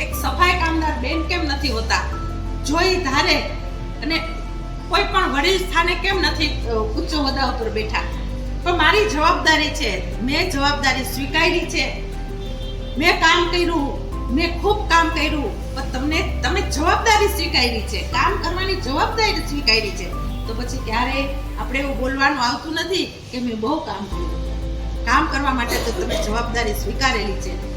એક સફાઈ કામદાર બેન કેમ નથી હોતા? જોઈ, ધારે અને કોઈ પણ વડીલ સ્થાને કેમ નથી? ઉચ્ચ હોદ્દા ઉપર બેઠા. પણ મારી જવાબદારી છે, મેં જવાબદારી સ્વીકારી છે. મેં કામ કર્યું, મેં ખૂબ કામ કર્યું, પણ તમને, તમે જવાબદારી સ્વીકારી છે. કામ કરવાની જવાબદારી સ્વીકારી છે. તો પછી ક્યારે આપણે એવું બોલવાનું આવતું નથી કે મેં બહુ કામ કર્યું? કામ કરવા માટે તો તમે જવાબદારી સ્વીકારેલી છે.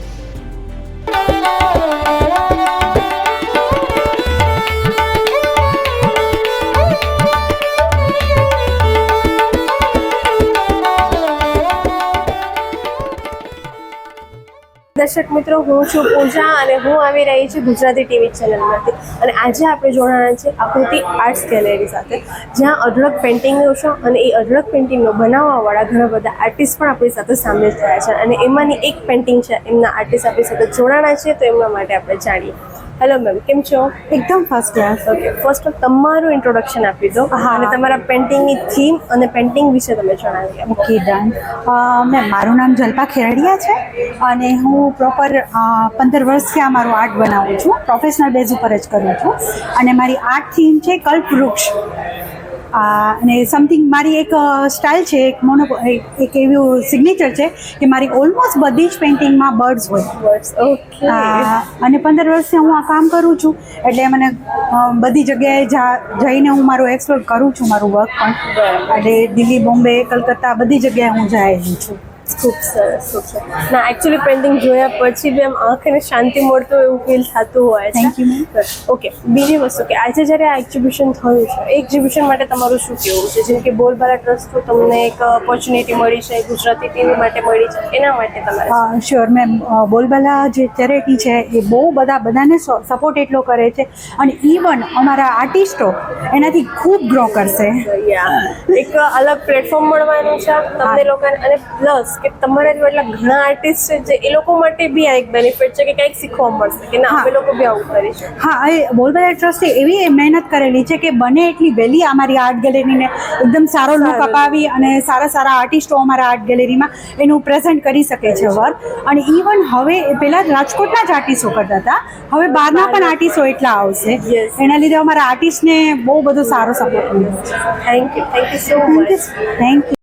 દર્શક મિત્રો, હું છું પૂજા અને હું આવી રહી છું ગુજરાતી ટીવી ચેનલમાંથી. અને આજે આપણે જોડાણા છે આકૃતિ આર્ટ્સ ગેલેરી સાથે, જ્યાં અઢળક પેઇન્ટિંગનો શો અને એ અઢળક પેઇન્ટિંગનો બનાવવાવાળા ઘણા બધા આર્ટિસ્ટ પણ આપણી સાથે સામેલ થયા છે. અને એમાંની એક પેઇન્ટિંગ છે, એમના આર્ટિસ્ટ આપણી સાથે જોડાણા છે, તો એમના માટે આપણે જાણીએ. હેલો મેમ કેમ છો? એકદમ ફર્સ્ટ ક્લાસ ઓકે ફર્સ્ટ તમારું ઇન્ટ્રોડક્શન આપી દો હા. અને તમારા પેઇન્ટિંગની થીમ અને પેઇન્ટિંગ વિશે તમે જણાવી ઓકે ડન મેમ મારું નામ જલ્પા ખેરડિયા છે અને હું પ્રોપર પંદર વર્ષથી આ મારું આર્ટ બનાવું છું. પ્રોફેશનલ બેઝ ઉપર જ કરું છું. અને મારી આર્ટ થીમ છે કલ્પવૃક્ષ. અ, અને સમથિંગ મારી એક સ્ટાઇલ છે એક મોનો એક એવું સિગ્નેચર છે કે મારી ઓલમોસ્ટ બધી જ પેઇન્ટિંગમાં બર્ડ્સ હોય. વર્ડ્સ ઓકે અને પંદર વર્ષથી હું આ કામ કરું છું એટલે મને બધી જગ્યાએ જઈને હું મારું એક્સપ્લોર કરું છું મારું વર્ક પણ. એટલે દિલ્હી બોમ્બે કલકત્તા બધી જગ્યાએ હું જાયેલી છું. ખૂબ સરસ ખૂબ સરસ. ના એકચ્યુઅલી પેઇન્ટિંગ જોયા પછી બી આમ આંખને શાંતિ મળતું એવું ફીલ થતું હોય છે. ઓકે બીજી વસ્તુ કે આજે જ્યારે આ એક્ઝિબિશન થયું છે એ એક્ઝિબિશન માટે તમારું શું કહેવું છે? જેમ કે બોલબાલા ટ્રસ્ટ તમને એક ઓપોર્ચ્યુનિટી મળી છે ગુજરાતી ટીવી માટે મળી છે. એના માટે તમારે શ્યોર મેમ બોલબાલા જે ચેરિટી છે એ બહુ બધા બધાને સપોર્ટ એટલો કરે છે. અને ઇવન અમારા આર્ટિસ્ટો એનાથી ખૂબ ગ્રો કરશે. એક અલગ પ્લેટફોર્મ મળવાનું છે તમને લોકોને અને પ્લસ કે તમારા જેવા એટલા ઘણા આર્ટિસ્ટ છે જે એ લોકો માટે બી આ એક બેનિફિટ છે કે કંઈક શીખવા મળશે કે ના અમે લોકો બી આવું કરીશું હા એ બોલબાલા ટ્રસ્ટે એવી મહેનત કરેલી છે કે બને એટલી વહેલી અમારી આર્ટ ગેલેરીને એકદમ સારો લુક. અપાવી અને સારા સારા આર્ટિસ્ટો અમારા આર્ટ ગેલેરીમાં એનું પ્રેઝન્ટ કરી શકે છે વર્ક અને ઇવન હવે પહેલાં રાજકોટના જ આર્ટિસ્ટો કરતા હતા. હવે બહારના પણ આર્ટિસ્ટો એટલા આવશે. એના લીધે અમારા આર્ટિસ્ટને બહુ બધો સારો સપોર્ટ મળ્યો છે. Thank you thank you so much thank you